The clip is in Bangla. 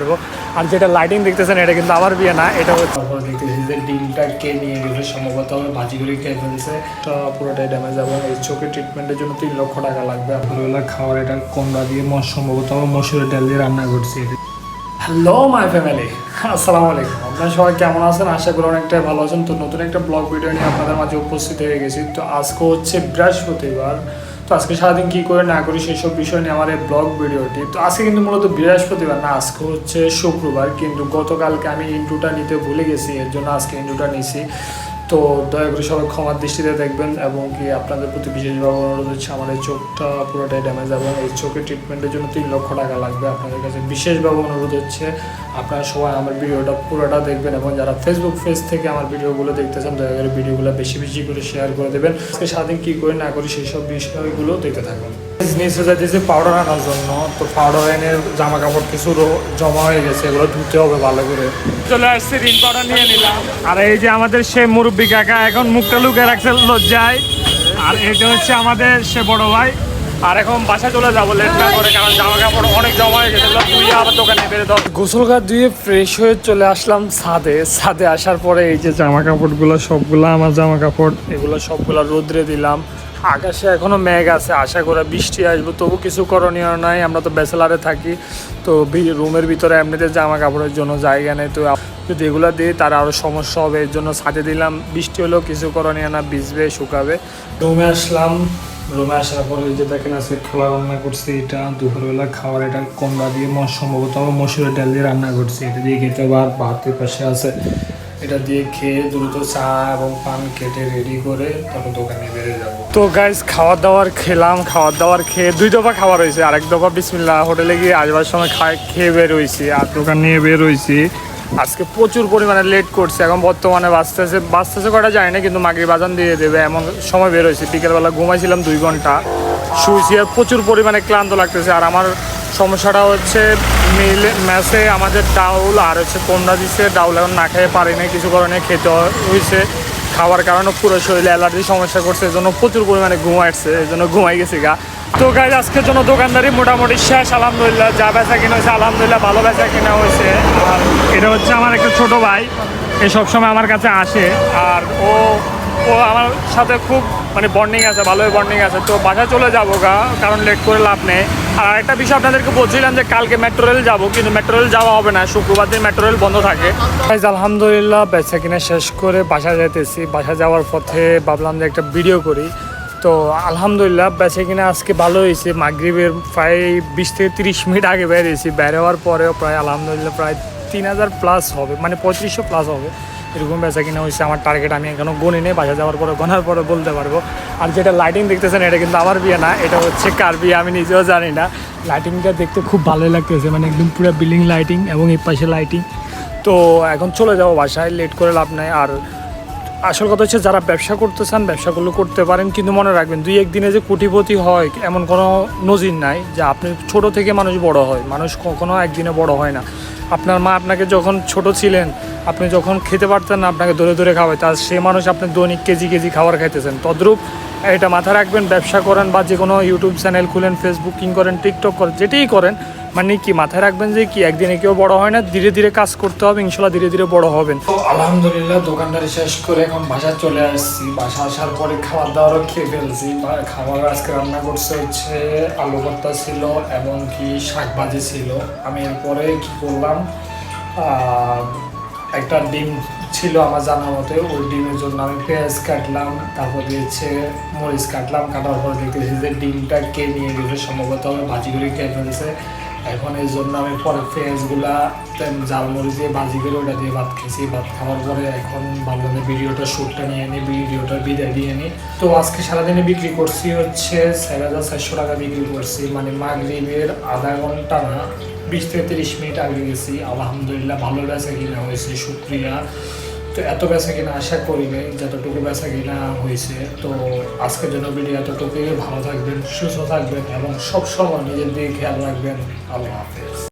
করব। আর যেটা লাইটিং দেখতেছেন, এটা কিন্তু আমার বিয়ে না, এটা হচ্ছে দেখতেছি যে ডিমটা কে নিয়ে গেছে, সম্ভবত আমার ভাজিগুলি খেয়ে ফেলছে। পুরোটাই ড্যামেজ এবং এই চোখের ট্রিটমেন্টের জন্য তিন লক্ষ টাকা লাগবে। আপনার খাওয়ার এটা কমলা দিয়ে সম্ভবত আমার মসুরের ডাল দিয়ে রান্না করছি হ্যালো মাই ফ্যামিলি আসসালামু আলাইকুম। আপনারা সবাই কেমন আছেন? আশা করি অনেকটাই ভালো আছেন। তো নতুন একটা ব্লগ ভিডিও নিয়ে আপনাদের মাঝে উপস্থিত হয়ে গেছি। তো আজকে হচ্ছে বৃহস্পতিবার। তো আজকে সারাদিন কী করে না করি সেসব বিষয় নিয়ে আমার এই ব্লগ ভিডিওটি। তো আজকে কিন্তু মূলত বৃহস্পতিবার না, আজকে হচ্ছে শুক্রবার। কিন্তু গতকালকে আমি ইন্টুটা নিতে ভুলে গেছি, এর জন্য আজকে ইন্টুটা নিছি। তো দয়া করে সবাই ক্ষমার দৃষ্টিতে দেখবেন এবং কি আপনাদের প্রতি বিশেষভাবে অনুরোধ হচ্ছে, আমার এই চোখটা পুরোটাই ড্যামেজ এবং এই চোখের ট্রিটমেন্টের জন্য তিন লক্ষ টাকা লাগবে। আপনাদের কাছে বিশেষভাবে অনুরোধ হচ্ছে, আপনারা সবাই আমার ভিডিওটা পুরোটা দেখবেন এবং যারা ফেসবুক পেজ থেকে আমার ভিডিওগুলো দেখতেছেন, দয়া করে ভিডিওগুলো বেশি বেশি করে শেয়ার করে দেবেন। আজকে সারাদিন কী করে না করি, সেই সব বিষয়গুলো দেখতে থাকবেন নিচে যাইতেছে পাউডার আনার জন্য তো পাউডার এনে জামা কাপড় কিছু জমা হয়ে গেছে এগুলো ধুতে হবে ভালো করে। চলে আসছে রিন পাউডার নিয়ে নিলাম। আর এই যে আমাদের সে মুরব্বী কাকা এখন মুখটা লুকে রাখছে লজ্জায়। আর এটা হচ্ছে আমাদের সে বড় ভাই। আর এখন বাসা চলে যাব লেট না করে কারণ জামা কাপড় অনেক জমা হয়ে গেছে। ধুয়ে আবার দোকানে বেড়ে দাও গোসল ঘাট ধুয়ে ফ্রেশ হয়ে চলে আসলাম ছাদে। ছাদে আসার পরে এই যে জামা কাপড়গুলো সবগুলো আমার জামা কাপড় এগুলো সবগুলো রোদ্রে দিলাম। আকাশে এখনও মেঘ আছে, আশা করে বৃষ্টি আসবে, তবু কিছু করণীয় নাই, আমরা তো ব্যাচেলারে থাকি, তো রুমের ভিতরে এমনিতে জামা কাপড়ের জন্য জায়গা নেই, তো যদি এগুলো দিই তার আরও সমস্যা হবে, এর জন্য ছাদে দিলাম, বৃষ্টি হলেও কিছু করণীয় না, ভিজবে, শুকাবে। রুমে আসলাম, রুমে আসার পরে যে দেখেন আজকে খোলা রান্না করছি, এটা দুপুরবেলা খাবার এটা কমলা দিয়ে সম্ভবত মসুরের ডাল দিয়ে রান্না করছি, এটা দিয়ে খেতে হবে, আর ভাতের পাশে আছে এটা দিয়ে খেয়ে দ্রুত চা এবং পান কেটে রেডি করে তারপর দোকানে বেরিয়ে যাব। তো গাইজ খাওয়ার দাওয়ার খেলাম খাওয়ার দাওয়ার খেয়ে দুই দফা খাবার হয়েছে আরেক দফা বিসমিল্লা হোটেলে গিয়ে আসবার সময় খাই, খেয়ে বের হয়েছি আর দোকান নিয়ে বের হয়েছি আজকে প্রচুর পরিমাণে লেট করছে। এখন বর্তমানে বাঁচতেছে বাঁচতেছে কটা যায় না, কিন্তু মাগরি বাজান দিয়ে দেবে। এমন সময় বের হয়েছে বিকেলবেলা ঘুমাইছিলাম দুই ঘণ্টা। শুয়েছি আর প্রচুর পরিমাণে ক্লান্ত লাগতেছে। আর আমার সমস্যাটা হচ্ছে মিল, ম্যাচে আমাদের ডাউল আর হচ্ছে কোমরা দিচ্ছে ডাউল এখন না খেয়ে পারি না কিছু কারণে খেতে হয়েছে খাওয়ার কারণে পুরো শরীরে অ্যালার্জি সমস্যা করছে এই জন্য প্রচুর পরিমাণে ঘুমাইছে এই জন্য ঘুমাই গেছি গা। তো গাইজ আজকের জন্য দোকানদারি মোটামুটি শেষ, আলহামদুলিল্লাহ, যা বেচা কিনা হয়েছে, আলহামদুলিল্লাহ ভালো বেচা কিনা হয়েছে। আর এটা হচ্ছে আমার একটা ছোট ভাই, এ সবসময় আমার কাছে আসে, আর ও ও আমার সাথে খুব মানে বন্ডিং আছে, ভালোই বন্ডিং আছে। তো বাসা চলে যাব গা, কারণ লেট করে লাভ নেই। আর একটা বিষয় আপনাদেরকে বলছিলাম যে কালকে মেট্রো রেল যাব, কিন্তু মেট্রো রেল যাওয়া হবে না, শুক্রবার দিন মেট্রো রেল বন্ধ থাকে। আলহামদুলিল্লাহ, বেচা কিনা শেষ করে বাসা যেতেছি বাসা যাওয়ার পথে ভাবলাম যে একটা ভিডিও করি। তো আলহামদুলিল্লাহ, বেচা কিনা আজকে ভালো হয়েছে। মাগরীবের প্রায় বিশ থেকে তিরিশ মিনিট আগে বেরিয়েছি বের হওয়ার পরেও প্রায়, আলহামদুলিল্লাহ, প্রায় তিন হাজার প্লাস হবে। মানে পঁয়ত্রিশশো প্লাস হবে। এরকম বেচা কিনা হয়েছে, আমার টার্গেট আমি এখনও গণি নেই বাসা যাওয়ার পরে গোনার পরে বলতে পারব। আর যেটা লাইটিং দেখতেছেন, এটা কিন্তু আমার বিয়ে না, এটা হচ্ছে কার বিয়ে আমি নিজেও জানি না। লাইটিংটা দেখতে খুব ভালোই লাগতেছে মানে একদম পুরো বিল্ডিং লাইটিং এবং এই পাশে লাইটিং তো এখন চলে যাব বাসায় লেট করে লাভ নাই। আর আসল কথা হচ্ছে, যারা ব্যবসা করতে চান ব্যবসাগুলো করতে পারেন, কিন্তু মনে রাখবেন, দুই একদিনে যে কোটিপতি হয়, এমন কোনো নজির নাই যে আপনি ছোট থেকে মানুষ বড় হয়। মানুষ কখনো একদিনে বড় হয় না। আপনার মা আপনাকে যখন ছোট ছিলেন, আপনি যখন খেতে পারতেন না, আপনাকে ধরে ধরে খাওয়াইতে তার সে মানুষ আপনি দৈনিক কেজি কেজি খাবার খাইতেছেন। তদ্রূপ এটা মাথায় রাখবেন, ব্যবসা করেন বা যে কোনো ইউটিউব চ্যানেল খুলেন ফেসবুকিং করেন টিকটক করেন, যেটাই করেন মানে কি, মাথায় রাখবেন যে কি, একদিনে কেউ বড় হয় না, ধীরে ধীরে কাজ করতে হবে, ইনশাল্লাহ ধীরে ধীরে বড় হবেন। তো আলহামদুলিল্লাহ, দোকানদারি শেষ করে এখন বাসা চলে আসছি। বাসা আসার পরে খাবার দাবারও খেয়ে ফেলছি। খাবার আজকে রান্না করছে হচ্ছে আলু ভর্তা ছিল এবং কি শাক ভাজি ছিল। আমি এরপরে কি করলাম একটা ডিম ছিল আমার জানা মতে, ওই ডিমের জন্য আমি পেঁয়াজ কাটলাম, তারপর দিয়েছে মরিচ কাটলাম, কাটার পর দেখতেছি যে ডিমটা কে নিয়ে গেছে, সম্ভবত আমি ভাজি করে ফেলছে। এখন এই জন্য আমি পরে তেম জাল মরিচ দিয়ে ভাজি করে ওটা দিয়ে ভাত খেয়েছি। ভাত খাওয়ার পরে এখন ভাবলাম ভিডিওটা শ্যুটটা নিয়ে নিই ভিডিওটা বিদায় দিয়ে নিই তো আজকে সারাদিনে বিক্রি করছি হচ্ছে চার হাজার চারশো টাকা বিক্রি করছি। মানে মাগরিবের আধা ঘণ্টা না, বিশ থেকে তিরিশ মিনিট আগে গেছি। আলহামদুলিল্লাহ ভালো বেচা কিনা হয়েছে, শুক্রিয়া। তো এত বেচা কিনা আশা করি নাই, যতটুকু বেচা কিনা হয়েছে। তো আজকের জন্য ভিডিও এতটুকুই, ভালো থাকবেন, সুস্থ থাকবেন এবং সবসময় নিজের দিকে খেয়াল রাখবেন। আল্লাহ হাফেজ।